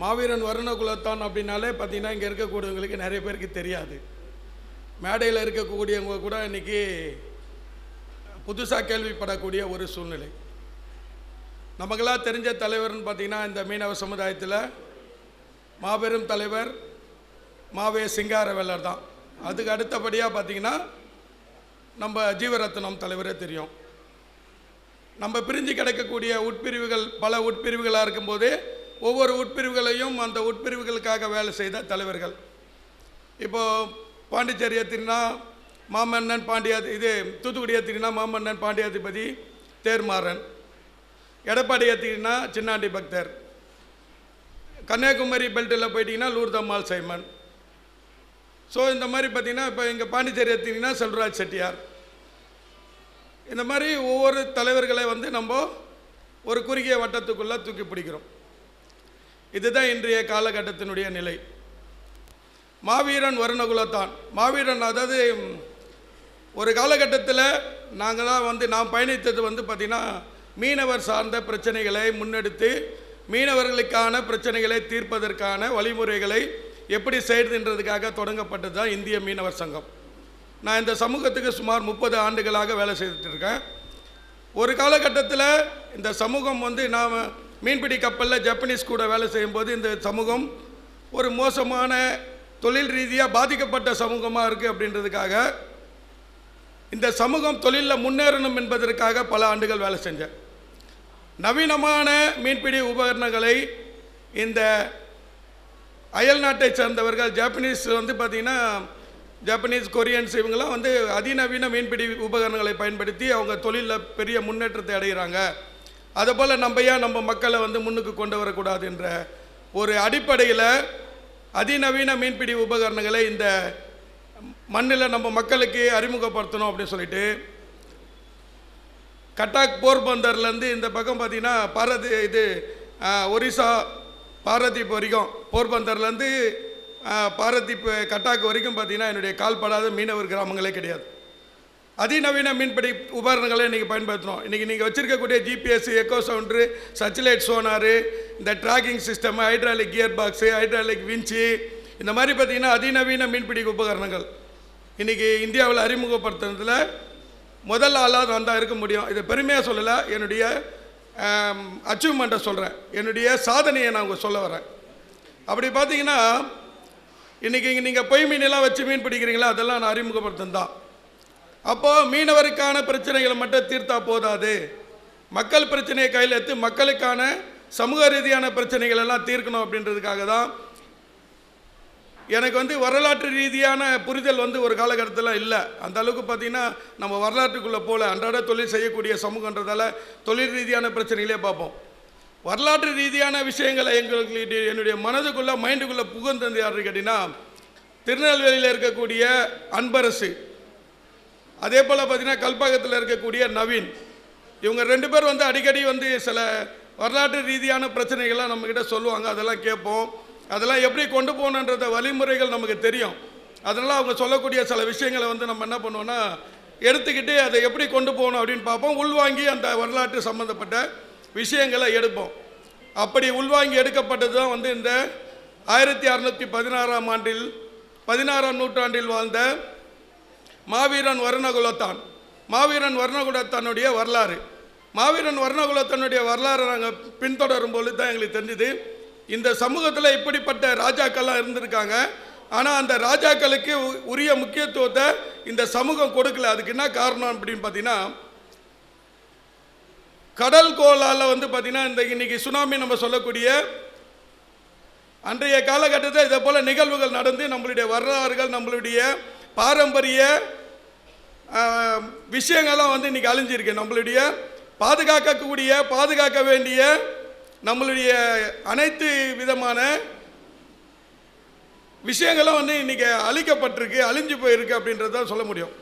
மாவீரன் வருண குலத்தான் அப்படின்னாலே பார்த்தீங்கன்னா இங்கே இருக்கக்கூடியவங்களுக்கு நிறைய பேருக்கு தெரியாது. மேடையில் இருக்கக்கூடியவங்க கூட இன்னைக்கு புதுசாக கேள்விப்படக்கூடிய ஒரு சூழ்நிலை. நமக்கெல்லாம் தெரிஞ்ச தலைவர்னு பார்த்தீங்கன்னா இந்த மீனவ சமுதாயத்தில் மாபெரும் தலைவர் மாவே சிங்காரவேலர் தான். அதுக்கு அடுத்தபடியாக பார்த்தீங்கன்னா நம்ம ஜீவரத்னம் தலைவரே தெரியும். நம்ம பிரிஞ்சு கிடக்கக்கூடிய உட்பிரிவுகள் பல உட்பிரிவுகளாக இருக்கும்போது ஒவ்வொரு உட்பிரிவுகளையும் அந்த உட்பிரிவுகளுக்காக வேலை செய்த தலைவர்கள். இப்போது பாண்டிச்சேரி எத்தினா மாமன்னன் பாண்டியாதி இது தூத்துக்குடி எத்தினா மாமன்னன் பாண்டியாதிபதி தேர்மாறன். எடப்பாடி எத்தினா சின்னாண்டி பக்தர். கன்னியாகுமரி பெல்ட்டில் போயிட்டீங்கன்னா லூர்தம்மாள் சைமன். ஸோ இந்த மாதிரி பார்த்தீங்கன்னா இப்போ இங்கே பாண்டிச்சேரி எத்தினா செல்வராஜ் செட்டியார். இந்த மாதிரி ஒவ்வொரு தலைவர்களை வந்து நம்ம ஒரு குறுகிய வட்டத்துக்குள்ளே தூக்கி பிடிக்கிறோம். இதுதான் இன்றைய காலகட்டத்தினுடைய நிலை. மாவீரன் வருணகுலத்தான். மாவீரன் அதாவது ஒரு காலகட்டத்தில் நாங்கள் தான் வந்து நாம் பயணித்தது வந்து பார்த்திங்கன்னா மீனவர் சார்ந்த பிரச்சனைகளை முன்னெடுத்து மீனவர்களுக்கான பிரச்சனைகளை தீர்ப்பதற்கான வழிமுறைகளை எப்படி செய்கிறதுன்றதுக்காக தொடங்கப்பட்டது தான் இந்திய மீனவர் சங்கம். நான் இந்த சமூகத்துக்கு சுமார் முப்பது ஆண்டுகளாக வேலை செய்துட்டு இருக்கேன் ஒரு காலகட்டத்தில் இந்த சமூகம் வந்து நாம் மீன்பிடி கப்பலில் ஜப்பனீஸ் கூட வேலை செய்யும்போது இந்த சமூகம் ஒரு மோசமான தொழில் ரீதியாக பாதிக்கப்பட்ட சமூகமாக இருக்குது அப்படின்றதுக்காக இந்த சமூகம் தொழிலில் முன்னேறணும் என்பதற்காக பல ஆண்டுகள் வேலை செஞ்சேன். நவீனமான மீன்பிடி உபகரணங்களை இந்த அயல் நாட்டை சேர்ந்தவர்கள் ஜாப்பனீஸ் வந்து பார்த்திங்கன்னா ஜப்பனீஸ் கொரியன்ஸ் இவங்கெல்லாம் வந்து அதிநவீன மீன்பிடி உபகரணங்களை பயன்படுத்தி அவங்க தொழிலில் பெரிய முன்னேற்றத்தை அடைகிறாங்க அதுபோல் நம்ம ஏன் நம்ம மக்களை வந்து முன்னுக்கு கொண்டு வரக்கூடாது என்ற ஒரு அடிப்படையில் அதிநவீன மீன்பிடி உபகரணங்களை இந்த மண்ணில் நம்ம மக்களுக்கு அறிமுகப்படுத்தணும் அப்படின்னு சொல்லிட்டு கட்டாக் போர்பந்தர்லேருந்து இந்த பக்கம் பார்த்திங்கன்னா பாரதி இது ஒரிசா பாரதீப் வரைக்கும் போர்பந்தர்லேருந்து பாரதீப் கட்டாக்கு வரைக்கும் பார்த்தீங்கன்னா என்னுடைய கால்படாத மீனவர் கிராமங்களே கிடையாது. அதிநவீன மீன்பிடி உபகரணங்களை இன்றைக்கி பயன்படுத்துகிறோம் இன்றைக்கி நீங்கள் வச்சுருக்கக்கூடிய ஜிபிஎஸ் எக்கோ சவுண்ட்ரு சச்சிலைட் சோனாரு இந்த tracking system hydraulic gear box hydraulic winch இந்த மாதிரி பார்த்தீங்கன்னா அதிநவீன மீன்பிடி உபகரணங்கள். இன்றைக்கி இந்தியாவில் அறிமுகப்படுத்துனதில் முதல் ஆளாக நான் தான் இருக்க முடியும். இதை பெருமையாக சொல்லலை என்னுடைய அச்சீவ்மெண்ட்டை சொல்கிறேன் என்னுடைய சாதனையை நான் உங்கள் சொல்ல வரேன். அப்படி பார்த்தீங்கன்னா இன்றைக்கி இங்கே நீங்கள் பொய் மீனெல்லாம் வச்சு மீன் பிடிக்கிறீங்களா? அதெல்லாம் நான் அறிமுகப்படுத்தும் தான் அப்போது மீனவருக்கான பிரச்சனைகளை மட்டும் தீர்த்தா போதாது. மக்கள் பிரச்சனையை கையில் எடுத்து மக்களுக்கான சமூக ரீதியான பிரச்சனைகள் எல்லாம் தீர்க்கணும் அப்படின்றதுக்காக தான் எனக்கு வந்து வரலாற்று ரீதியான புரிதல் வந்து ஒரு காலகட்டத்தில் இல்லை. அந்த அளவுக்கு பார்த்தீங்கன்னா நம்ம வரலாற்றுக்குள்ளே போல அன்றாட தொழில் செய்யக்கூடிய சமூகன்றதால தொழில் ரீதியான பிரச்சனைகளே பார்ப்போம். வரலாற்று ரீதியான விஷயங்களை எங்களுக்கு என்னுடைய மனதுக்குள்ளே மைண்டுக்குள்ளே புகுந்தது யாருன்னு கேட்டிங்கன்னா திருநெல்வேலியில் இருக்கக்கூடிய அன்பரசு. அதே போல் பார்த்தீங்கன்னா கல்பாக்கத்தில் இருக்கக்கூடிய நவீன். இவங்க ரெண்டு பேர் வந்து அடிக்கடி வந்து சில வரலாற்று ரீதியான பிரச்சனைகள்லாம் நம்மக்கிட்ட சொல்லுவாங்க. அதெல்லாம் கேட்போம். அதெல்லாம் எப்படி கொண்டு போகணுன்றத வழிமுறைகள் நமக்கு தெரியும். அதனால் அவங்க சொல்லக்கூடிய சில விஷயங்களை வந்து நம்ம என்ன பண்ணுவோம்னா எடுத்துக்கிட்டு அதை எப்படி கொண்டு போகணும் அப்படின்னு பார்ப்போம். உள்வாங்கி அந்த வரலாற்று சம்மந்தப்பட்ட விஷயங்களை எடுப்போம். அப்படி உள்வாங்கி எடுக்கப்பட்டது தான் வந்து இந்த ஆயிரத்தி அறநூற்றி பதினாறாம் ஆண்டில் பதினாறாம் நூற்றாண்டில் வாழ்ந்த மாவீரன் வர்ணகுலத்தான். மாவீரன் வர்ணகுலத்தானுடைய வரலாறு. மாவீரன் வர்ணகுலத்தானுடைய வரலாறை நாங்கள் பின்தொடரும் பொழுது தான் எங்களுக்கு தெரிஞ்சுது. இந்த சமூகத்தில் இப்படிப்பட்ட ராஜாக்கள்லாம் இருந்திருக்காங்க. ஆனால் அந்த ராஜாக்களுக்கு உ- உரிய முக்கியத்துவத்தை இந்த சமூகம் கொடுக்கல. அதுக்கு என்ன காரணம் அப்படின்னு பார்த்தீங்கன்னா கடல் கோளால் வந்து பார்த்தீங்கன்னா இந்த இன்றைக்கி சுனாமி நம்ம சொல்லக்கூடிய அன்றைய காலகட்டத்தில் இதே போல் நிகழ்வுகள் நடந்து நம்மளுடைய வரலாறுகள் நம்மளுடைய பாரம்பரிய விஷயங்கள்லாம் வந்து இன்னைக்கு அழிஞ்சிருக்கு. நம்மளுடைய பாதுகாக்கக்கூடிய பாதுகாக்க வேண்டிய நம்மளுடைய அனைத்து விதமான விஷயங்களும் வந்து இன்னைக்கு அழிக்கப்பட்டிருக்கு அழிஞ்சு போயிருக்கு அப்படின்றத சொல்ல முடியும்.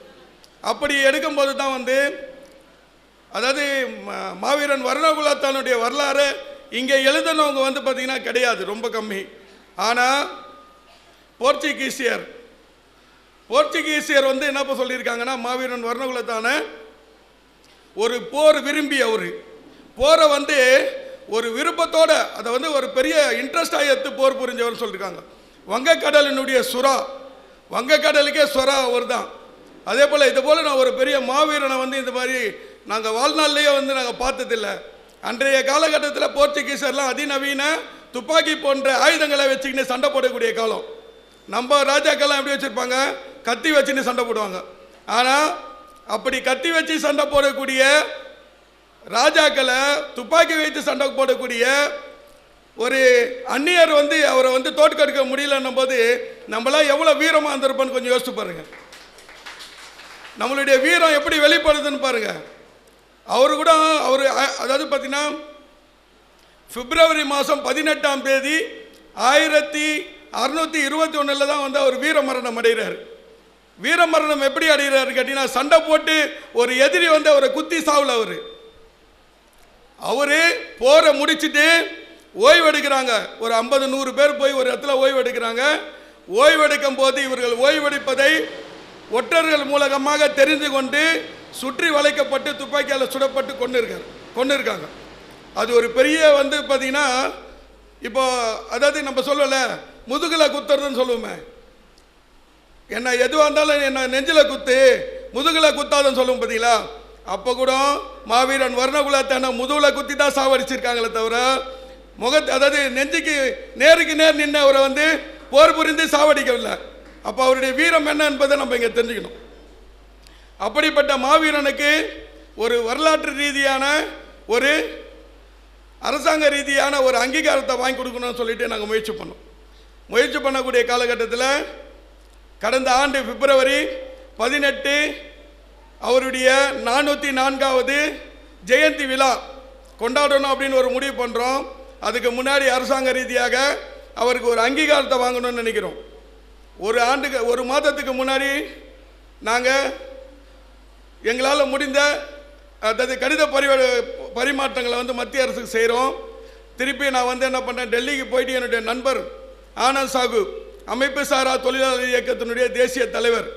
அப்படி எடுக்கும்போது தான் வந்து அதாவது மாவீரன் வர்ணகுலத்தானுடைய வரலாறு இங்கே எழுதினவங்க வந்து பார்த்திங்கன்னா கிடையாது ரொம்ப கம்மி. ஆனால் போர்ச்சுகீசியர். போர்ச்சுகீசியர் வந்து என்ன இப்ப சொல்லியிருக்காங்கன்னா மாவீரன் வர்ணகுலத்தான ஒரு போர் விரும்பி அவர் போரை வந்து ஒரு விருப்பத்தோட அதை வந்து ஒரு பெரிய இன்ட்ரெஸ்டாக எடுத்து போர் புரிஞ்சவர்னு சொல்லியிருக்காங்க. வங்கக்கடலினுடைய சுறா. வங்கக்கடலுக்கே சுறா அவர் தான் அதே போல் இது போல் நான் ஒரு பெரிய மாவீரனை வந்து இந்த மாதிரி நாங்கள் வாழ்நாள்லேயே வந்து நாங்கள் பார்த்ததில்ல. அன்றைய காலகட்டத்தில் போர்ச்சுகீசர்லாம் அதிநவீன துப்பாக்கி போன்ற ஆயுதங்களை வச்சுக்கின்னு சண்டை போடக்கூடிய காலம். நம்ம ராஜாக்கள்லாம் எப்படி வச்சுருப்பாங்க? கத்தி வச்சுன்னு சண்டை போடுவாங்க. ஆனால் அப்படி கத்தி வச்சு சண்டை போடக்கூடிய ராஜாக்களை துப்பாக்கி வைத்து சண்டை போடக்கூடிய ஒரு அந்நியர் வந்து அவரை வந்து தோற்கடிக்க முடியலன்னும் போது நம்மளாம் எவ்வளோ வீரமாக இருந்திருப்போன்னு கொஞ்சம் யோசிச்சு பாருங்கள் நம்மளுடைய வீரம் எப்படி வெளிப்படுதுன்னு பாருங்கள் அவர் கூட அவர் அதாவது பார்த்தீங்கன்னா பிப்ரவரி மாதம் பதினெட்டாம் தேதி ஆயிரத்தி அறுநூத்தி இருபத்தி ஒன்றில் தான் வந்து அவர் வீரமரணம் அடைகிறார். வீரமரணம் எப்படி அடைகிறாரு கேட்டீங்கன்னா சண்டை போட்டு ஒரு எதிரி வந்து அவரை குத்தி சாவில் அவர். அவர் போரை முடிச்சுட்டு ஓய்வு எடுக்கிறாங்க ஒரு ஐம்பது நூறு பேர் போய் ஒரு இடத்துல ஓய்வு எடுக்கிறாங்க போது இவர்கள் ஓய்வெடுப்பதை ஒற்றர்கள் மூலகமாக தெரிந்து கொண்டு சுற்றி வளைக்கப்பட்டு துப்பாக்கியால் சுடப்பட்டு கொண்டு இருக்காரு கொண்டு இருக்காங்க அது ஒரு பெரிய வந்து பார்த்தீங்கன்னா இப்போ அதாவது நம்ம சொல்லல முதுகில் குத்துறதுன்னு சொல்லுவோமே. என்ன எதுவாக இருந்தாலும் என்ன நெஞ்சில் குத்து முதுகில் குத்தாதுன்னு சொல்லுவோம் பார்த்தீங்களா அப்போ கூட மாவீரன் வர்ணகுலத்தான முதுகில் குத்தி தான் சாவடிச்சிருக்காங்களே தவிர முகத் அதாவது நெஞ்சுக்கு நேருக்கு நேர் நின்று அவரை வந்து போர் புரிந்து சாவடிக்கவில்லை. அப்போ அவருடைய வீரம் என்ன என்பதை நம்ம இங்கே தெரிஞ்சுக்கணும். அப்படிப்பட்ட மாவீரனுக்கு ஒரு வரலாற்று ரீதியான ஒரு அரசாங்க ரீதியான ஒரு அங்கீகாரத்தை வாங்கி கொடுக்கணும்னு சொல்லிட்டு நாங்கள் முயற்சி பண்ணோம். முயற்சி பண்ணக்கூடிய காலகட்டத்தில் கடந்த ஆண்டு பிப்ரவரி பதினெட்டு அவருடைய நானூற்றி நான்காவது ஜெயந்தி விழா கொண்டாடணும் அப்படின்னு ஒரு முடிவு பண்ணுறோம் அதுக்கு முன்னாடி அரசாங்க ரீதியாக அவருக்கு ஒரு அங்கீகாரத்தை வாங்கணும்னு நினைக்கிறோம். ஒரு ஆண்டுக்கு ஒரு மாதத்துக்கு முன்னாடி நாங்கள் எங்களால் முடிந்த அதாவது கடித பரி பரிமாற்றங்களை வந்து மத்திய அரசுக்கு செய்கிறோம் திருப்பி நான் வந்து என்ன பண்ணேன் டெல்லிக்கு போயிட்டு என்னுடைய நண்பர் ஆனந்த் சாகு அமைப்பு சாரா தொழிலாளர் இயக்கத்தினுடைய தேசிய தலைவர்.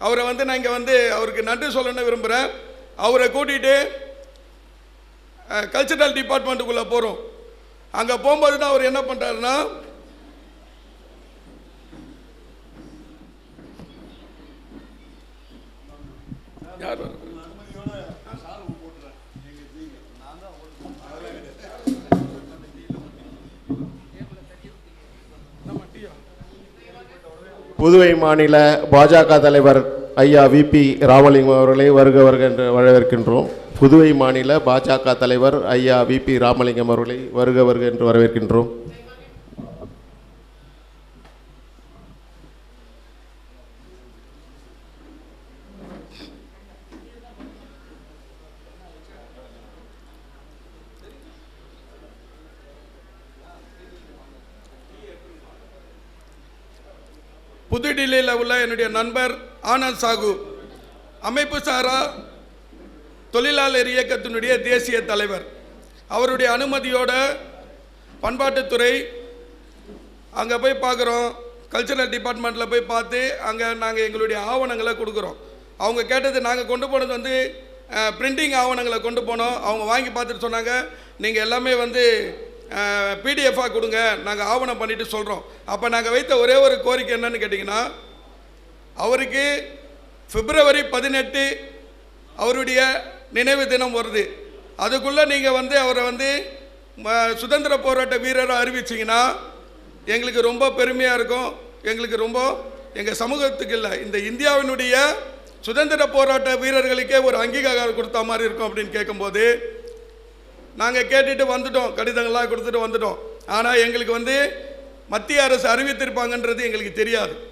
அவரை வந்து நான் இங்கே வந்து அவருக்கு நன்றி சொல்லணும்னு விரும்புகிறேன் அவரை கூட்டிகிட்டு கல்ச்சரல் டிபார்ட்மெண்ட்டுக்குள்ளே போகிறோம் அங்கே போகும்போது தான் அவர் என்ன பண்ணுறாருன்னா யார் புதுவை மாநில பாஜக தலைவர் ஐயா விபி ராமலிங்கம் அவர்களை வருக வருக என்று வரவேற்கின்றோம். புதுவை மாநில பாஜக தலைவர் ஐயா விபி ராமலிங்கம் அவர்களை வருக வருக என்று வரவேற்கின்றோம். நண்பர் ஆனந்த் சாகு. அமைப்பு சாரா தொழிலாளர் இயக்கத்தினுடைய தேசிய தலைவர். அவருடைய அனுமதியோட பண்பாட்டுத்துறை அங்கே போய் பார்க்குறோம் கல்ச்சரல் டிபார்ட்மெண்ட்டில் போய் பார்த்து அங்கே நாங்கள் எங்களுடைய ஆவணங்களை கொடுக்குறோம். அவங்க கேட்டது நாங்கள் கொண்டு போனது வந்து பிரிண்டிங் ஆவணங்களை கொண்டு போனோம். அவங்க வாங்கி பார்த்துட்டு சொன்னாங்க நீங்கள் எல்லாமே வந்து பிடிஎஃபாக கொடுங்க. நாங்கள் ஆவணம் பண்ணிவிட்டு சொல்கிறோம் அப்போ நாங்கள் வைத்த ஒரே ஒரு கோரிக்கை என்னன்னு கேட்டிங்கன்னா அவருக்கு பிப்ரவரி பதினெட்டு அவருடைய நினைவு தினம் வருது. அதுக்குள்ளே நீங்கள் வந்து அவரை வந்து ம- சுதந்திர போராட்ட வீரராக அறிவிச்சிங்கன்னா எங்களுக்கு ரொம்ப பெருமையாக இருக்கும். எங்களுக்கு ரொம்ப எங்கள் சமூகத்துக்கு இல்லை இந்த இந்தியாவினுடைய சுதந்திர போராட்ட வீரர்களுக்கே ஒரு அங்கீகாரம் கொடுத்த மாதிரி இருக்கும் அப்படின்னு கேட்கும்போது நாங்கள் கேட்டுட்டு வந்துட்டோம். கடிதங்கள்லாம் கொடுத்துட்டு வந்துட்டோம். ஆனால் எங்களுக்கு வந்து மத்திய அரசு அறிவித்திருப்பாங்கன்றது எங்களுக்கு தெரியாது.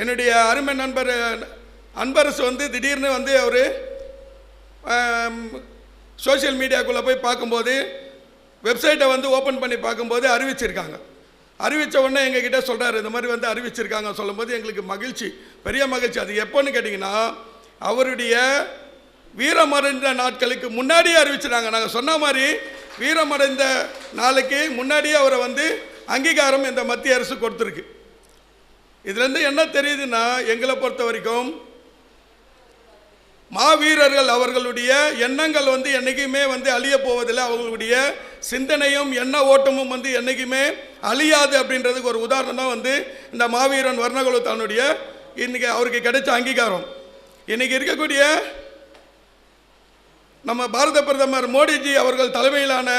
என்னுடைய அருமை நண்பர் அன்பரசு வந்து திடீர்னு வந்து அவர் சோஷியல் மீடியாக்குள்ளே போய் பார்க்கும்போது வெப்சைட்டை வந்து ஓப்பன் பண்ணி பார்க்கும்போது அறிவிச்சிருக்காங்க. அறிவித்த உடனே எங்ககிட்ட சொல்கிறாரு இந்த மாதிரி வந்து அறிவிச்சிருக்காங்க சொல்லும்போது எங்களுக்கு மகிழ்ச்சி பெரிய மகிழ்ச்சி. அது எப்போன்னு கேட்டிங்கன்னா அவருடைய வீரமடைந்த நாட்களுக்கு முன்னாடியே அறிவிச்சிட்டாங்க நாங்கள் சொன்ன மாதிரி வீரமடைந்த நாளைக்கு முன்னாடியே அவரை வந்து அங்கீகாரம் இந்த மத்திய அரசு கொடுத்துருக்கு. இதுலேருந்து என்ன தெரியுதுன்னா எங்களை பொறுத்த வரைக்கும் மாவீரர்கள் அவர்களுடைய எண்ணங்கள் வந்து என்றைக்குமே வந்து அழிய போவதில்லை. அவர்களுடைய சிந்தனையும் எண்ண ஓட்டமும் வந்து என்றைக்குமே அழியாது அப்படின்றதுக்கு ஒரு உதாரணம் தான் வந்து இந்த மாவீரன் வர்ணகுலு தன்னுடைய இன்னைக்கு அவருக்கு கிடைச்ச அங்கீகாரம். இன்னைக்கு இருக்கக்கூடிய நம்ம பாரத பிரதமர் மோடிஜி அவர்கள் தலைமையிலான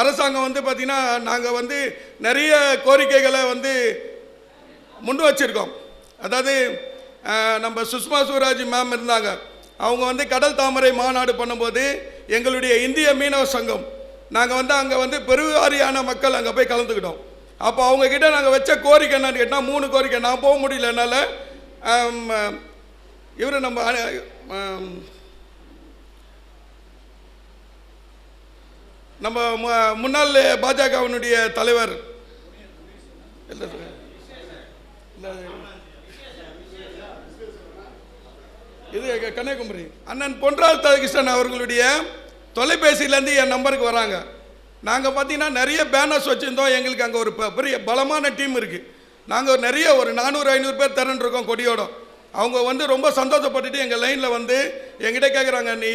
அரசாங்கம் வந்து பார்த்திங்கன்னா நாங்கள் வந்து நிறைய கோரிக்கைகளை வந்து முன் வச்சிருக்கோம். அதாவது நம்ம சுஷ்மா சுவராஜ் மேம் இருந்தாங்க. அவங்க வந்து கடல் தாமரை மாநாடு பண்ணும்போது எங்களுடைய இந்திய மீனவ சங்கம் நாங்கள் வந்து அங்கே வந்து பெருவாரியான மக்கள் அங்கே போய் கலந்துக்கிட்டோம். அப்போ அவங்கக்கிட்ட நாங்கள் வச்ச கோரிக்கை என்னன்னு கேட்டால் மூணு கோரிக்கை. நான் போக முடியல என்னால். இவர் நம்ம நம்ம மு- முன்னாள் பாஜகவினுடைய தலைவர். இல்லை. இது கன்னியாகுமரி. அண்ணன் பொன்ராஜ் தாதகிருஷ்ணன் அவர்களுடைய தொலைபேசியிலேருந்து என் நம்பருக்கு வராங்க. நாங்கள் பார்த்தீங்கன்னா நிறைய பேனர்ஸ் வச்சுருந்தோம். எங்களுக்கு அங்கே ஒரு ப- பெரிய பலமான டீம் இருக்குது நாங்கள் நிறைய ஒரு நானூறு ஐநூறு பேர் திரண்டிருக்கோம் கொடியோட அவங்க வந்து ரொம்ப சந்தோஷப்பட்டுட்டு எங்கள் லைனில் வந்து எங்கிட்ட கேட்குறாங்க நீ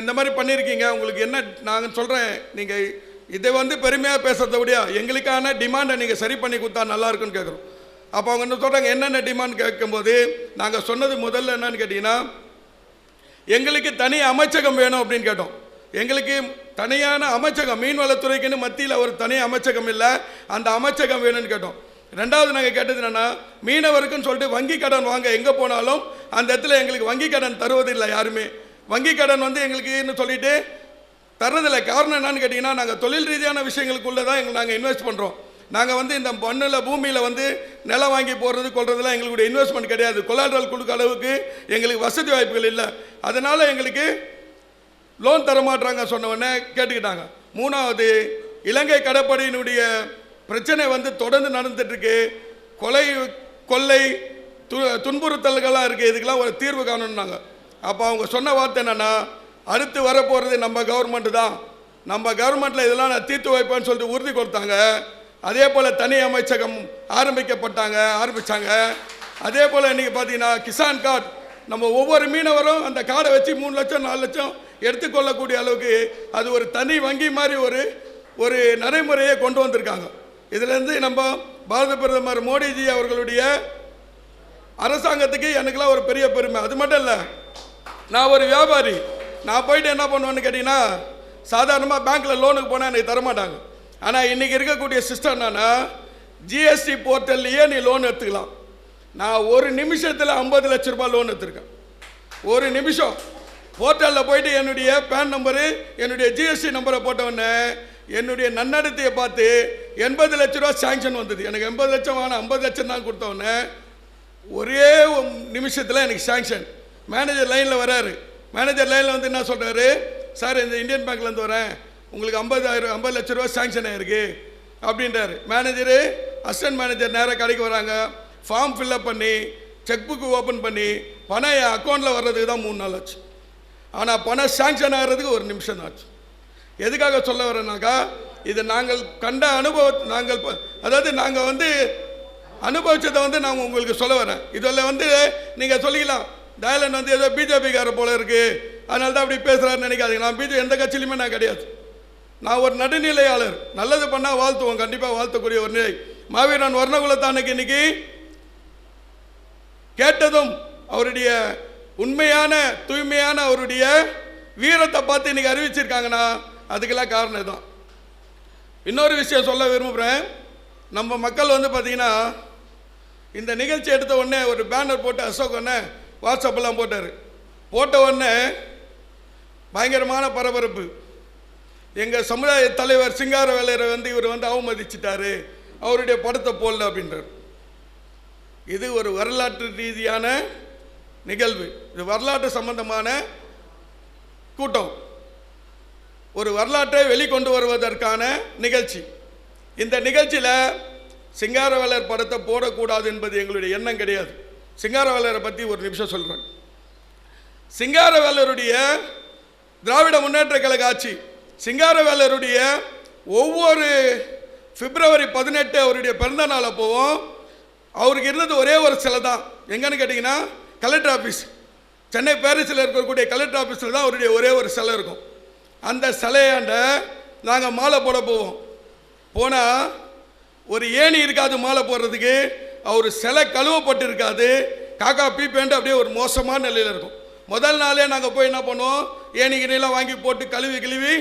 இந்த மாதிரி பண்ணியிருக்கீங்க உங்களுக்கு என்ன நாங்கள் சொல்கிறேன் நீங்கள் இதை வந்து பெருமையாக பேசுறத விடையா எங்களுக்கான டிமாண்டை நீங்கள் சரி பண்ணி கொடுத்தா நல்லா இருக்குன்னு கேட்குறோம் அப்போ அவங்க என்ன சொல்கிறாங்க என்னென்ன டிமாண்ட் கேட்கும்போது நாங்கள் சொன்னது முதல்ல என்னன்னு கேட்டிங்கன்னா எங்களுக்கு தனி அமைச்சகம் வேணும் அப்படின்னு கேட்டோம். எங்களுக்கு தனியான அமைச்சகம் மீன்வளத்துறைக்குன்னு மத்தியில் ஒரு தனி அமைச்சகம் இல்லை அந்த அமைச்சகம் வேணும்னு கேட்டோம். ரெண்டாவது நாங்கள் கேட்டது என்னென்னா மீனவருக்குன்னு சொல்லிட்டு வங்கி கடன் வாங்க எங்கே போனாலும் அந்த இடத்துல எங்களுக்கு வங்கி கடன் தருவதில்லை யாருமே. வங்கி கடன் வந்து எங்களுக்குன்னு சொல்லிட்டு தர்றதில்லை. காரணம் என்னன்னு கேட்டிங்கன்னா நாங்கள் தொழில் ரீதியான விஷயங்களுக்குள்ளே தான் எங்கள் நாங்கள் இன்வெஸ்ட் பண்ணுறோம் நாங்கள் வந்து இந்த மண்ணில் பூமியில் வந்து நிலம் வாங்கி போடுறது கொள்றதுலாம் எங்களுடைய இன்வெஸ்ட்மெண்ட் கிடையாது. கொலாட்ரல் கொடுக்க அளவுக்கு எங்களுக்கு வசதி வாய்ப்புகள் இல்லை. அதனால் எங்களுக்கு லோன் தரமாட்டாங்க சொன்னவொடனே கேட்டுக்கிட்டாங்க. மூணாவது இலங்கை கடற்படையினுடைய பிரச்சனை வந்து தொடர்ந்து நடந்துட்டுருக்கு. கொலை கொள்ளை து துன்புறுத்தல்களாக இருக்குது இதுக்கெல்லாம் ஒரு தீர்வு காணணுன்னாங்க அப்போ அவங்க சொன்ன வார்த்தை என்னென்னா அடுத்து வரப்போகிறது நம்ம கவர்மெண்ட்டு தான். நம்ம கவர்மெண்ட்டில் இதெல்லாம் நான் தீர்த்து வைப்பேன்னு சொல்லிட்டு உறுதி கொடுத்தாங்க. அதே போல் தனி அமைச்சகம் ஆரம்பிக்கப்பட்டாங்க ஆரம்பித்தாங்க அதே போல் இன்றைக்கி பார்த்தீங்கன்னா கிசான் கார்டு நம்ம ஒவ்வொரு மீனவரும் அந்த கார்டை வச்சு மூணு லட்சம் நாலு லட்சம் எடுத்துக்கொள்ளக்கூடிய அளவுக்கு அது ஒரு தனி வங்கி மாதிரி ஒரு ஒரு நடைமுறையை கொண்டு வந்திருக்காங்க. இதுலேருந்து நம்ம பாரத பிரதமர் மோடிஜி அவர்களுடைய அரசாங்கத்துக்கு எனக்குலாம் ஒரு பெரிய பெருமை. அது மட்டும் இல்லை நான் ஒரு வியாபாரி. நான் போயிட்டு என்ன பண்ணுவேன்னு கேட்டிங்கன்னா சாதாரணமாக பேங்க்கில் லோனுக்கு போனால் எனக்கு தரமாட்டாங்க. ஆனால் இன்றைக்கி இருக்கக்கூடிய சிஸ்டம் என்னன்னா ஜிஎஸ்டி போர்ட்டல்லையே நீ லோன் எடுத்துக்கலாம். நான் ஒரு நிமிஷத்தில் ஐம்பது லட்ச ரூபாய் லோன் எடுத்திருக்கேன். ஒரு நிமிஷம். போர்ட்டலில் போயிட்டு என்னுடைய பேன் நம்பரு என்னுடைய ஜிஎஸ்டி நம்பரை போட்ட என்னுடைய நன்னடத்தையை பார்த்து எண்பது லட்ச ரூபா சாங்ஷன் வந்தது. எனக்கு எண்பது லட்சம் ஆனால் ஐம்பது லட்சம் தான் கொடுத்தவுடனே ஒரே நிமிஷத்தில் எனக்கு சாங்ஷன் மேனேஜர் லைனில் வராரு. மேனேஜர் லைனில் வந்து என்ன சொல்கிறாரு சார் இந்த இந்தியன் பேங்க்லேருந்து வரேன். உங்களுக்கு ஐம்பதாயிரம் ஐம்பது லட்ச ரூபா சாங்ஷன் ஆயிருக்கு. அப்படின்றாரு. மேனேஜரு அசிஸ்டன்ட் மேனேஜர் நேராக கடைக்கு வராங்க. ஃபார்ம் ஃபில்அப் பண்ணி செக் புக்கு ஓப்பன் பண்ணி பணம் என் அக்கௌண்ட்டில் வர்றதுக்கு தான் மூணு நாள் ஆச்சு. ஆனால் பணம் சாங்ஷன் ஆகிறதுக்கு ஒரு நிமிஷம் தான் ஆச்சு. எதுக்காக சொல்ல வரேனாக்கா இது நாங்கள் கண்ட அனுபவ நாங்கள் அதாவது நாங்கள் வந்து அனுபவிச்சதை வந்து நான் உங்களுக்கு சொல்ல வரேன். இதில் வந்து நீங்கள் சொல்லிக்கலாம். தயாளன் வந்து ஏதோ பிஜேபிக்கார போல இருக்குது அதனால தான் அப்படி பேசுகிறாருன்னு நினைக்காதீங்க. நான் பிஜே எந்த கட்சியிலுமே நான் கிடையாது. நான் ஒரு நடுநிலையாளர். நல்லது பண்ணால் வாழ்த்துவோம். கண்டிப்பாக வாழ்த்தக்கூடிய ஒரு நிலை. மாவீரன் வர்ணகுலத்தானுக்கு இன்னைக்கு கேட்டதும் அவருடைய உண்மையான தூய்மையான அவருடைய வீரத்தை பார்த்து இன்னைக்கு அறிவிச்சிருக்காங்கன்னா அதுக்கெல்லாம் காரணம் தான் இன்னொரு விஷயம் சொல்ல விரும்புகிறேன் நம்ம மக்கள் வந்து பார்த்தீங்கன்னா இந்த நிகழ்ச்சி எடுத்த உடனே ஒரு பேனர் போட்டு அசோக் உடனே வாட்ஸ்அப்பெல்லாம் போட்டார். போட்ட உடனே பயங்கரமான பரபரப்பு. எங்கள் சமுதாய தலைவர் சிங்கார வேலையரை வந்து இவர் வந்து அவமதிச்சிட்டாரு. அவருடைய படத்தை போடல அப்படின்றார். இது ஒரு வரலாற்று ரீதியான நிகழ்வு. இது வரலாற்று சம்பந்தமான கூட்டம். ஒரு வரலாற்றை வெளிக்கொண்டு வருவதற்கான நிகழ்ச்சி. இந்த நிகழ்ச்சியில் சிங்காரவேலர் படத்தை போடக்கூடாது என்பது எங்களுடைய எண்ணம் கிடையாது. சிங்காரவேலரை பற்றி ஒரு நிமிஷம் சொல்கிறேன் சிங்காரவேலருடைய திராவிட முன்னேற்ற கழக ஆட்சி சிங்காரவேலருடைய ஒவ்வொரு பிப்ரவரி பதினெட்டு அவருடைய பிறந்த நாள் அப்போவும் அவருக்கு இருந்தது ஒரே ஒரு சிலை தான். எங்கன்னு கேட்டிங்கன்னா கலெக்டர் ஆஃபீஸ் சென்னை பேரிஸில் இருக்கக்கூடிய கலெக்டர் ஆஃபீஸில் தான் அவருடைய ஒரே ஒரு சிலை இருக்கும். அந்த சிலையாண்ட நாங்கள் மாலை போட போவோம். போனால் ஒரு ஏணி இருக்காது மாலை போடுறதுக்கு. அவர் சிலை கழுவப்பட்டு இருக்காது காக்கா பீப்பேண்டு அப்படியே ஒரு மோசமான நிலையில் இருக்கும். முதல் நாளே நாங்கள் போய் என்ன பண்ணுவோம்? ஏணி கிணிலாம் வாங்கி போட்டு கழுவி கழுவி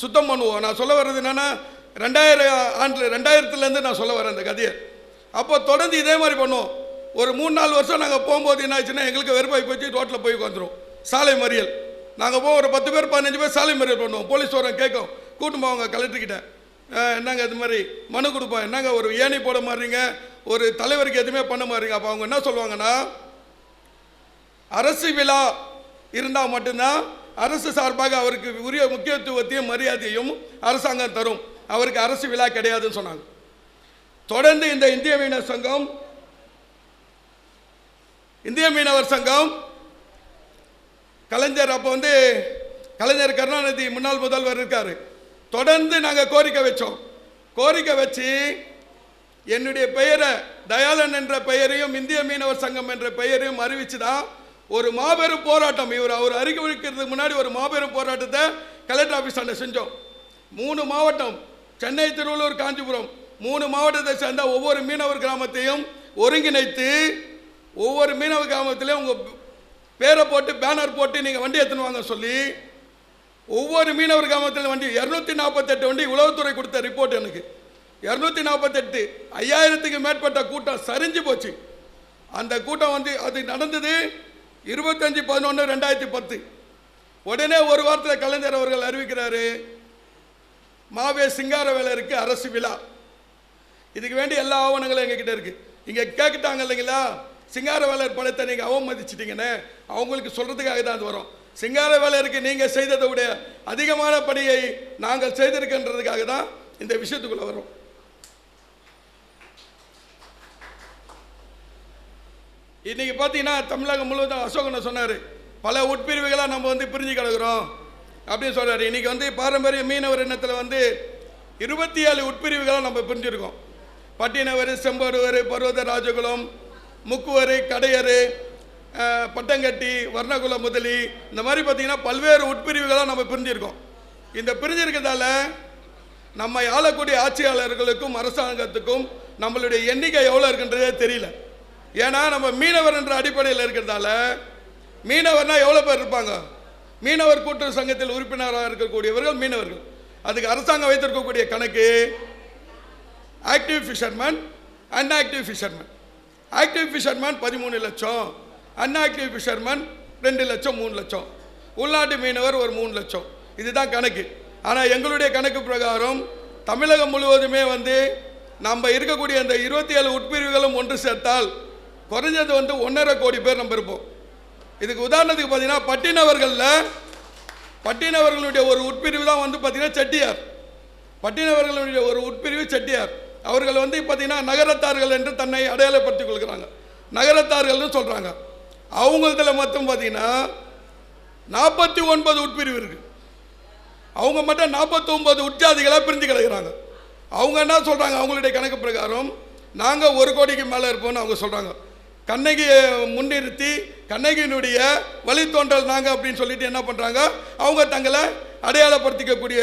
சுத்தம் பண்ணுவோம். நான் சொல்ல வர்றது என்னென்னா ரெண்டாயிரம் ஆண்டில் ரெண்டாயிரத்துலேருந்து நான் சொல்ல வரேன் அந்த கதையை. அப்போ தொடர்ந்து இதே மாதிரி பண்ணுவோம். ஒரு மூணு நாலு வருஷம் நாங்கள் போகும்போது என்ன ஆச்சுன்னா எங்களுக்கு வெறுப்பாகி போச்சு ரோட்டில் போய் உட்காந்துரும் சாலை மறியல். நாங்கள் போவோம் ஒரு பத்து பேர் பதினஞ்சு பேர் சாலை மறியல் பண்ணுவோம். போலீஸ் வரோம் கேட்கும். கூட்டும் போவாங்க கலெக்டர்கிட்ட. என்னங்க இது மாதிரி? மனு கொடுப்போம் என்னங்க ஒரு ஏணி போட மாறீங்க ஒரு தலைவருக்கு எதுவுமே பண்ண மாறீங்க அப்போ அவங்க என்ன சொல்லுவாங்கன்னா அரசு விழா இருந்தால் மட்டும்தான் அரசு சார்பாக அவருக்கு உரிய முக்கியத்துவத்தையும் மரியாதையும் அரசாங்கம் தரும். அவருக்கு அரசு விழா கிடையாதுன்னு சொன்னாங்க. தொடர்ந்து இந்த இந்திய மீனவர் சங்கம் இந்திய மீனவர் சங்கம் கலைஞர் அப்போ வந்து கலைஞர் கருணாநிதி முன்னாள் முதல்வர் இருக்கார். தொடர்ந்து நாங்கள் கோரிக்கை வச்சோம். கோரிக்கை வச்சு என்னுடைய பெயரை தயாளன் என்ற பெயரையும் இந்திய மீனவர் சங்கம் என்ற பெயரையும் அறிவிச்சு தான் ஒரு மாபெரும் போராட்டம். இவர் அவர் அறிவிக்கிறதுக்கு முன்னாடி ஒரு மாபெரும் போராட்டத்தை கலெக்டர் ஆஃபீஸ் அண்ணன் செஞ்சோம். மூணு மாவட்டம் சென்னை திருவள்ளூர் காஞ்சிபுரம். மூணு மாவட்டத்தை சேர்ந்த ஒவ்வொரு மீனவர் கிராமத்தையும் ஒருங்கிணைத்து ஒவ்வொரு மீனவர் கிராமத்திலையும் உங்கள் பேரை போட்டு பேனர் போட்டு நீங்கள் வண்டி எடுத்துன்னு வாங்க சொல்லி ஒவ்வொரு மீனவர் கிராமத்திலும் வண்டி இரநூத்தி நாற்பத்தெட்டு வண்டி உளவுத்துறை கொடுத்த ரிப்போர்ட் எனக்கு. இரநூத்தி நாற்பத்தெட்டு ஐயாயிரத்துக்கு மேற்பட்ட கூட்டம் சரிஞ்சு போச்சு. அந்த கூட்டம் வந்து அது நடந்தது இருபத்தஞ்சி பதினொன்று ரெண்டாயிரத்தி பத்து. உடனே ஒரு வாரத்தில் கலைஞர் அவர்கள் அறிவிக்கிறாரு மாவே சிங்கார வேலருக்கு அரசு விழா. இதுக்கு வேண்டிய எல்லா ஆவணங்களும் எங்ககிட்ட இருக்கு. இங்கே கேட்டுட்டாங்க இல்லைங்களா? சிங்காரவேலர் படத்தை நீங்கள் அவமதிச்சிட்டிங்கன்னு அவங்களுக்கு சொல்கிறதுக்காக தான் அது வரும். சிங்கார வேலருக்கு நீங்கள் செய்ததை விட அதிகமான பணியை நாங்கள் செய்திருக்கின்றதுக்காக தான் இந்த விஷயத்துக்குள்ளே வரும் இன்னைக்கு பார்த்தீங்கன்னா தமிழகம் முழுவதும் அசோகனை சொன்னார் பல உட்பிரிவுகளாக நம்ம வந்து பிரிஞ்சு கிடக்குறோம் அப்படின்னு சொல்கிறார் இன்றைக்கி வந்து பாரம்பரிய மீனவர் இனத்தில் வந்து இருபத்தி ஏழு உட்பிரிவுகளாக நம்ம பிரிஞ்சிருக்கோம். பட்டினவர் செம்பருவர் பருவத ராஜகுலம் முக்குவர் கடையர் பட்டங்கட்டி வர்ணகுல முதலி இந்த மாதிரி பார்த்திங்கன்னா பல்வேறு உட்பிரிவுகளாக நம்ம பிரிஞ்சிருக்கோம். இந்த பிரிஞ்சிருக்கிறதால நம்ம ஆளக்கூடிய ஆட்சியாளர்களுக்கும் அரசாங்கத்துக்கும் நம்மளுடைய எண்ணிக்கை எவ்வளோ இருக்குன்றதே தெரியல. ஏன்னா நம்ம மீனவர் என்ற அடிப்படையில் இருக்கிறதால மீனவர்னா எவ்வளோ பேர் இருப்பாங்க? மீனவர் கூட்டுறவு சங்கத்தில் உறுப்பினராக இருக்கக்கூடியவர்கள் மீனவர்கள். அதுக்கு அரசாங்கம் வைத்திருக்கக்கூடிய கணக்கு active fisherman unactive fisherman active fisherman பதிமூணு லட்சம் அன்ஆக்டிவ் ஃபிஷர்மேன் ரெண்டு லட்சம் மூணு லட்சம். உள்நாட்டு மீனவர் ஒரு மூணு லட்சம். இதுதான் கணக்கு. ஆனால் எங்களுடைய கணக்கு பிரகாரம் தமிழகம் முழுவதுமே வந்து நம்ம இருக்கக்கூடிய அந்த இருபத்தி ஏழு உட்பிரிவுகளும் ஒன்று சேர்த்தால் குறைஞ்சது வந்து ஒன்றரை கோடி பேர் நம்ம இருப்போம். இதுக்கு உதாரணத்துக்கு பார்த்தீங்கன்னா பட்டினவர்களில் பட்டினவர்களுடைய ஒரு உட்பிரிவு தான் வந்து பார்த்தீங்கன்னா செட்டியார். பட்டினவர்களுடைய ஒரு உட்பிரிவு செட்டியார். அவர்கள் வந்து பார்த்தீங்கன்னா நகரத்தார்கள் என்று தன்னை அடையாளப்படுத்திக் கொள்கிறாங்க. நகரத்தார்கள்னு சொல்கிறாங்க அவங்களதில் மொத்தம் பார்த்தீங்கன்னா நாற்பத்தி ஒன்பது உட்பிரிவு இருக்கு. அவங்க மட்டும் நாற்பத்தொம்பது உட்ஜாதிகளாக பிரிஞ்சு கிடக்கிறாங்க. அவங்க என்ன சொல்கிறாங்க அவங்களுடைய கணக்கு பிரகாரம் நாங்கள் ஒரு கோடிக்கு மேலே இருப்போம்னு அவங்க சொல்கிறாங்க கண்ணகியை முன்னிறுத்தி கண்ணகியினுடைய வழித்தோன்றல் நாங்கள் அப்படின்னு சொல்லிட்டு என்ன பண்ணுறாங்க அவங்க தங்களை அடையாளப்படுத்திக்கக்கூடிய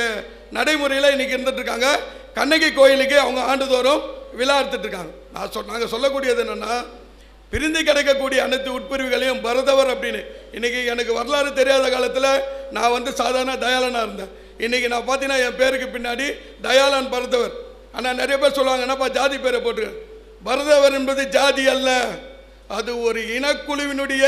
நடைமுறையில் இன்றைக்கி இருந்துகிட்ருக்காங்க கண்ணகி கோயிலுக்கு அவங்க ஆண்டுதோறும் விழா எடுத்துட்டு இருக்காங்க நான் சொல் நாங்கள் சொல்லக்கூடியது என்னென்னா பிரிந்து கிடைக்கக்கூடிய அனைத்து உட்பிரிவுகளையும் பரதவர் அப்படின்னு. இன்றைக்கி எனக்கு வரலாறு தெரியாத காலத்தில் நான் வந்து சாதாரண தயாளனாக இருந்தேன். இன்றைக்கி நான் பார்த்தீங்கன்னா என் பேருக்கு பின்னாடி தயாளன் பரதவர். ஆனால் நிறைய பேர் சொல்லுவாங்க என்னப்பா ஜாதி பேரை போட்டு பரதவர் என்பது ஜாதி அல்ல. அது ஒரு இனக்குழுவினுடைய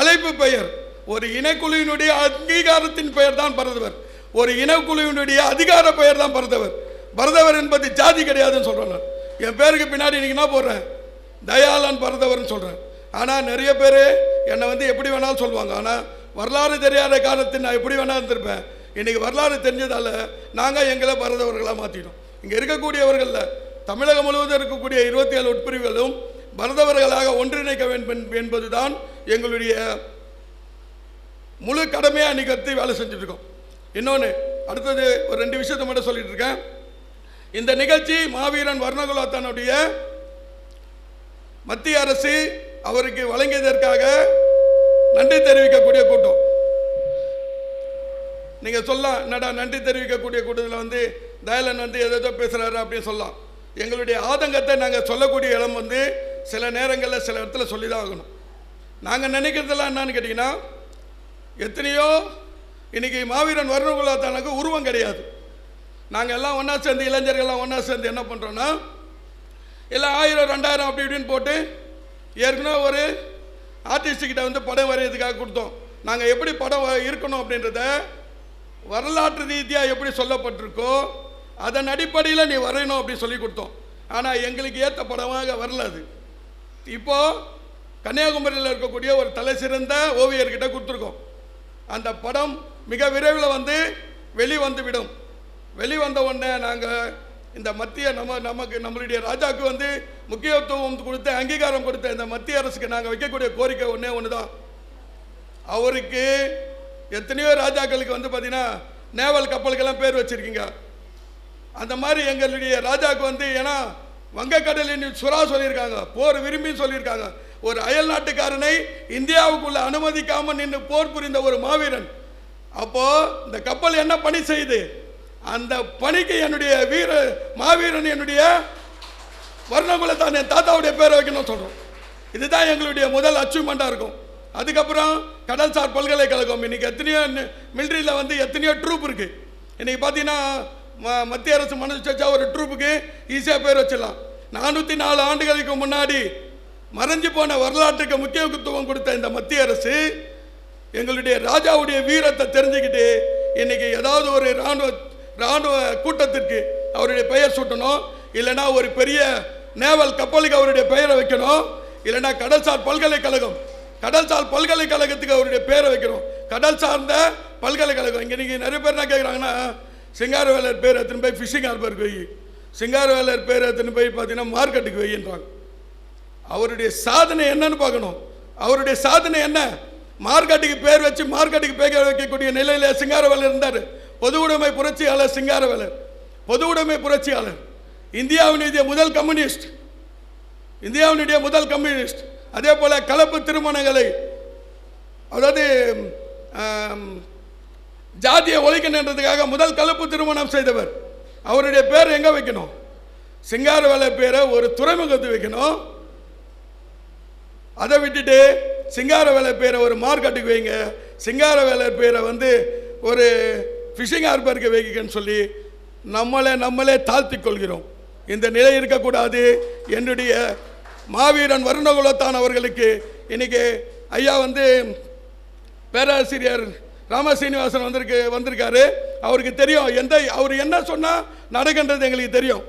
அழைப்பு பெயர். ஒரு இனக்குழுவினுடைய அங்கீகாரத்தின் பெயர் தான் பரதவர். ஒரு இனக்குழுவினுடைய அதிகார பெயர் தான் பரதவர். பரதவர் என்பது ஜாதி கிடையாதுன்னு சொல்கிறேன் நான் என் பேருக்கு பின்னாடி இன்றைக்கி என்ன போடுறேன் தயாளன் பரதவர்னு சொல்கிறேன் ஆனால் நிறைய பேர் என்னை வந்து எப்படி வேணாலும் சொல்லுவாங்க. ஆனால் வரலாறு தெரியாத காலத்தில் நான் எப்படி வேணாலும் இருந்திருப்பேன். இன்றைக்கி வரலாறு தெரிஞ்சதால் நாங்கள் எங்களை பரதவர்களாக மாற்றிட்டோம் இங்கே இருக்கக்கூடியவர்களில் தமிழகம் முழுவதும் இருக்கக்கூடிய இருபத்தி ஏழு உட்பிரிவுகளும் பரதவர்களாக ஒன்றிணைக்க வேண்டும் என்பதுதான் எங்களுடைய முழு கடமையாக நிகழ்த்தி வேலை செஞ்சுட்ருக்கோம். இன்னொன்று அடுத்தது ஒரு ரெண்டு விஷயத்தை மட்டும் சொல்லிட்டு இருக்கேன் இந்த நிகழ்ச்சி மாவீரன் வர்ணகுலா தன்னுடைய மத்திய அரசு அவருக்கு வழங்கியதற்காக நன்றி தெரிவிக்கக்கூடிய கூட்டம். நீங்கள் சொல்லலாம் என்னடா நன்றி தெரிவிக்கக்கூடிய கூட்டத்தில் வந்து தயலன் வந்து எதோ பேசுகிறாரு அப்படின்னு சொல்லலாம். எங்களுடைய ஆதங்கத்தை நாங்கள் சொல்லக்கூடிய இடம் வந்து சில நேரங்களில் சில இடத்துல சொல்லி தான் ஆகணும். நாங்கள் நினைக்கிறதெல்லாம் என்னன்னு கேட்டிங்கன்னா எத்தனையோ இன்றைக்கி மாவீரன் வருணகுலாத்தானுக்கு உருவம் கிடையாது. நாங்கள் எல்லாம் ஒன்றா சேர்ந்து இளைஞர்கள்லாம் ஒன்றா சேர்ந்து என்ன பண்ணுறோன்னா எல்லாம் ஆயிரம் ரெண்டாயிரம் அப்படி இப்படின்னு போட்டு ஏற்கனவே ஒரு ஆர்டிஸ்ட்டுக்கிட்ட வந்து படம் வரையிறதுக்காக கொடுத்தோம். நாங்கள் எப்படி படம் வ- இருக்கணும் அப்படின்றத வரலாற்று ரீதியாக எப்படி சொல்லப்பட்டிருக்கோ அதன் அடிப்படையில் நீ வரையணும் அப்படின்னு சொல்லி கொடுத்தோம். ஆனால் எங்களுக்கு ஏற்ற படமாக வரல அது. இப்போ கன்னியாகுமரியில் இருக்கக்கூடிய ஒரு தலை சிறந்த ஓவியர்கிட்ட கொடுத்துருக்கோம். அந்த படம் மிக விரைவில் வந்து வெளிவந்துவிடும். வெளிவந்த உடனே நாங்கள் இந்த மத்திய நம்ம நமக்கு நம்மளுடைய ராஜாவுக்கு வந்து முக்கியத்துவம் கொடுத்த அங்கீகாரம் கொடுத்த இந்த மத்திய அரசுக்கு நாங்கள் வைக்கக்கூடிய கோரிக்கை ஒன்றே ஒன்று தான் அவருக்கு எத்தனையோ ராஜாக்களுக்கு வந்து பார்த்தீங்கன்னா நேவல் கப்பலுக்கெல்லாம் பேர் வச்சிருக்கீங்க. அந்த மாதிரி எங்களுடைய ராஜாவுக்கு வந்து ஏன்னா வங்கக்கடலின் சுறா சொல்லியிருக்காங்க போர் விரும்பி சொல்லியிருக்காங்க. ஒரு அயல் நாட்டுக்காரனை இந்தியாவுக்குள்ள அனுமதிக்காம நின்று போர் புரிந்த ஒரு மாவீரன். அப்போ இந்த கப்பல் என்ன பணி செய்யுது அந்த பணிக்கு என்னுடைய வீர மாவீரன் என்னுடைய வர்ணகுலத்தான் என் தாத்தாவுடைய பேரை வைக்கணும்னு சொல்கிறோம் இதுதான் எங்களுடைய முதல் அச்சீவ்மெண்ட்டாக இருக்கும். அதுக்கப்புறம் கடல்சார் பல்கலைக்கழகம். இன்னைக்கு எத்தனையோ மிலிட்ரியில் வந்து எத்தனையோ ட்ரூப் இருக்குது இன்னைக்கு பார்த்தீங்கன்னா மத்திய அரசு மனசு வச்சா ஒரு ட்ரூப்புக்கு ஈஸியாக பேர் வச்சிடலாம். நானூற்றி நாலு ஆண்டுகளுக்கு முன்னாடி மறைஞ்சு போன வரலாற்றுக்கு முக்கியத்துவம் கொடுத்த இந்த மத்திய அரசு எங்களுடைய ராஜாவுடைய வீரத்தை தெரிஞ்சுக்கிட்டு இன்னைக்கு ஏதாவது ஒரு இராணுவ இராணுவ கூட்டத்திற்கு அவருடைய பெயர் சூட்டணும். இல்லைன்னா ஒரு பெரிய நேவல் கப்பலுக்கு அவருடைய பெயரை வைக்கணும். இல்லைன்னா கடல்சார் பல்கலைக்கழகம் கடல்சார் பல்கலைக்கழகத்துக்கு அவருடைய பெயரை வைக்கணும். கடல் சார்ந்த பல்கலைக்கழகம். இங்கே நீங்கள் நிறைய பேர் என்ன கேட்குறாங்கன்னா சிங்காரவேலர் பேர் எத்தனை போய் ஃபிஷிங் ஹார்பருக்கு வை. சிங்காரவேலர் பேர் எத்தனை போய் பார்த்தீங்கன்னா மார்க்கெட்டுக்கு வைன்றாங்க அவருடைய சாதனை என்னன்னு பார்க்கணும். அவருடைய சாதனை என்ன? மார்க்கெட்டுக்கு பேர் வச்சு மார்க்கெட்டுக்கு பேர் வைக்கக்கூடிய நிலையில் சிங்காரவேலர் இருந்தார். பொது உடைமை புரட்சியாளர் சிங்காரவேலர். பொது உடைமை புரட்சியாளர். இந்தியாவினுடைய முதல் கம்யூனிஸ்ட் இந்தியாவினுடைய முதல் கம்யூனிஸ்ட் அதே போல் கலப்பு திருமணங்களை அதாவது ஜாதியை ஒழிக்கணுன்றதுக்காக முதல் கலப்பு திருமணம் செய்தவர். அவருடைய பேர் எங்க வைக்கணும்? சிங்காரவேலை பேரை ஒரு துறைமுகத்து வைக்கணும். அதை விட்டுட்டு சிங்காரவேலை பேரை ஒரு மார்க்கெட்டுக்கு வைங்க. சிங்காரவேலை பேரை வந்து ஒரு ஃபிஷிங் ஹார்பருக்கு வைக்கன்னு சொல்லி நம்மளை நம்மளே தாழ்த்தி கொள்கிறோம். இந்த நிலை இருக்கக்கூடாது. என்னுடைய மாவீரன் வருணகுலத்தான் அவர்களுக்கு இன்னைக்கு ஐயா வந்து பேராசிரியர் ராமசீனிவாசன் வந்திருக்கு வந்திருக்காரு. அவருக்கு தெரியும். எந்த அவர் என்ன சொன்னால் நடக்கின்றது எங்களுக்கு தெரியும்.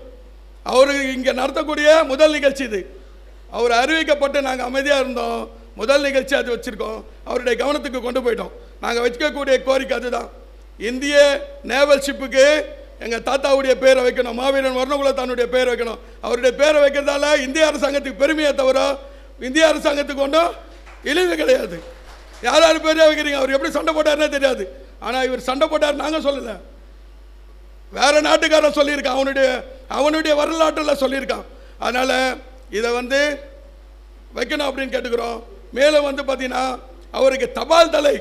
அவர் இங்கே நடத்தக்கூடிய முதல் நிகழ்ச்சி இது. அவர் அறிவிக்கப்பட்டு நாங்கள் அமைதியாக இருந்தோம். முதல் நிகழ்ச்சி அது வச்சுருக்கோம். அவருடைய கவனத்துக்கு கொண்டு போயிட்டோம். நாங்கள் வச்சுக்கக்கூடிய கோரிக்கை அதுதான். இந்திய நேவல் ஷிப்புக்கு எங்கள் தாத்தாவுடைய பேரை வைக்கணும். மாவீரன் வர்ணகுலத்தானுடைய பேரை வைக்கணும். அவருடைய பேரை வைக்கிறதால இந்திய அரசாங்கத்துக்கு பெருமையை தவிர இந்திய அரசாங்கத்துக்கு ஒன்றும் இழிவு கிடையாது. யார் யார் பேரே வைக்கிறீங்க? அவர் எப்படி சண்டை போட்டாருன்னே தெரியாது. ஆனால் இவர் சண்டை போட்டார் நாங்கள் சொல்லலை. வேறு நாட்டுக்காரன் சொல்லியிருக்கான். அவனுடைய அவனுடைய வரலாற்றில் சொல்லியிருக்கான். அதனால் இதை வந்து வைக்கணும் அப்படின்னு கேட்டுக்கிறோம். மேலே வந்து பார்த்தீங்கன்னா அவருக்கு தபால் தலை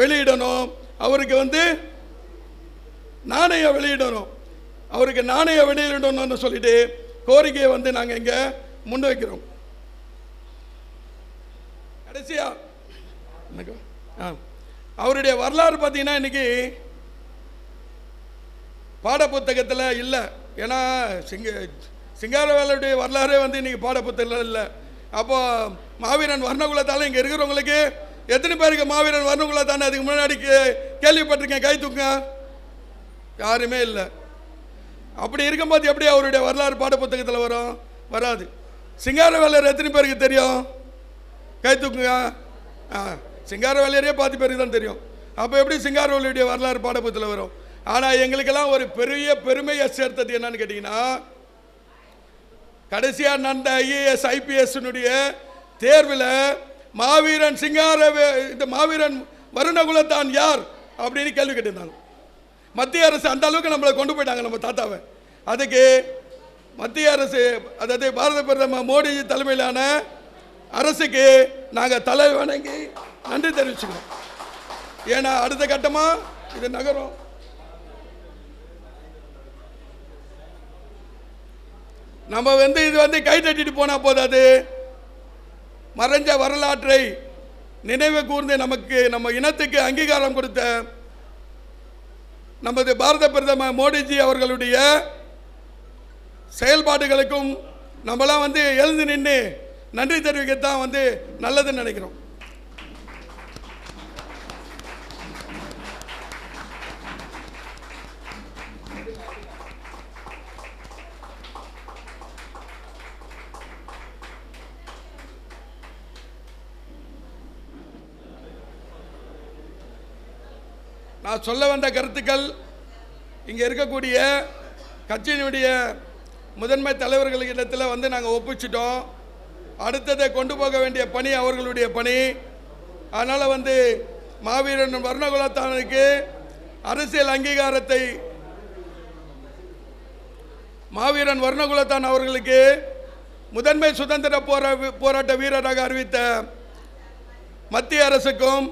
வெளியிடணும். அவருக்கு வந்து நாணயம் வெளியிடணும். அவருக்கு நாணயம் வெளியிடணும்னு சொல்லிட்டு கோரிக்கையை வந்து நாங்கள் இங்கே முன் வைக்கிறோம் கடைசியாக அவருடைய வரலாறு பார்த்தீங்கன்னா இன்னைக்கு பாடப்புத்தகத்தில் இல்லை. ஏன்னா சிங்க சிங்காரவேலருடைய வரலாறே வந்து இன்னைக்கு பாடப்புத்தகத்தில் இல்லை. அப்போ மாவீரன் வர்ணகுலத்தால் இங்கே இருக்கிறவங்களுக்கு எத்தனை பேருக்கு மாவீரன் வர்ணகுலத்தானே அதுக்கு முன்னாடி கேள்விப்பட்டிருக்கேன் கை தூக்குங்க யாருமே இல்லை. அப்படி இருக்கும்போது எப்படி அவருடைய வரலாறு பாடப்புத்தகத்தில் வரும்? வராது. சிங்காரவேலர் எத்தனை பேருக்கு தெரியும்? கை தூக்குங்க. ஆ. சிங்காரவேலையரே பாதி பேருக்கு தான் தெரியும். அப்போ எப்படி சிங்காரவேலையுடைய வரலாறு பாடப்புத்தில் வரும்? ஆனால் எங்களுக்கெல்லாம் ஒரு பெரிய பெருமையை சேர்த்தது என்னன்னு கேட்டிங்கன்னா கடைசியாக நடந்த ஐஏஎஸ் ஐபிஎஸ்னுடைய தேர்வில் மாவீரன் சிங்கார இந்த மாவீரன் வருணகுலத்தான் யார் அப்படின்னு கேள்வி கேட்டிருந்தாங்க. மத்திய அரசு அந்த அளவுக்கு நம்மளை கொண்டு போயிட்டாங்க நம்ம தாத்தாவை. அதுக்கு மத்திய அரசு அதாவது பாரத பிரதமர் மோடிஜி தலைமையிலான அரசுக்கு நாங்கள் தலை வணங்கி நன்றி தெரிவிச்சுக்கணும் ஏன்னா அடுத்த கட்டமாக இது நகரும். நம்ம வந்து இது வந்து கை தட்டிட்டு போனால் போதாது. மறைஞ்ச வரலாற்றை நினைவு கூர்ந்து நமக்கு நம்ம இனத்துக்கு அங்கீகாரம் கொடுத்த நமது பாரத பிரதமர் மோடிஜி அவர்களுடைய செயல்பாடுகளுக்கும் நம்மளாம் வந்து எழுந்து நின்று நன்றி தெரிவிக்கத்தான் வந்து நல்லதுன்னு நினைக்கிறோம். நான் சொல்ல வந்த கருத்துக்கள் இங்கே இருக்கக்கூடிய கட்சியினுடைய முதன்மை தலைவர்களிடத்தில் வந்து நாங்கள் ஒப்பிச்சிட்டோம். அடுத்ததை கொண்டு போக வேண்டிய பணி அவர்களுடைய பணி. அதனால் வந்து மாவீரன் வர்ணகுலத்தானுக்கு அரசியல் அங்கீகாரத்தை மாவீரன் வர்ணகுலத்தான் அவர்களுக்கு முதன்மை சுதந்திர போரா போராட்ட வீரராக அறிவித்த மத்திய அரசுக்கும்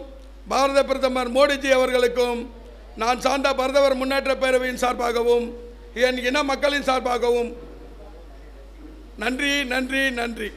பாரத பிரதமர் மோடிஜி அவர்களுக்கும் நான் சார்ந்த பரதவர் முன்னேற்ற பேரவையின் சார்பாகவும் என் இன மக்களின் சார்பாகவும் நன்றி நன்றி நன்றி.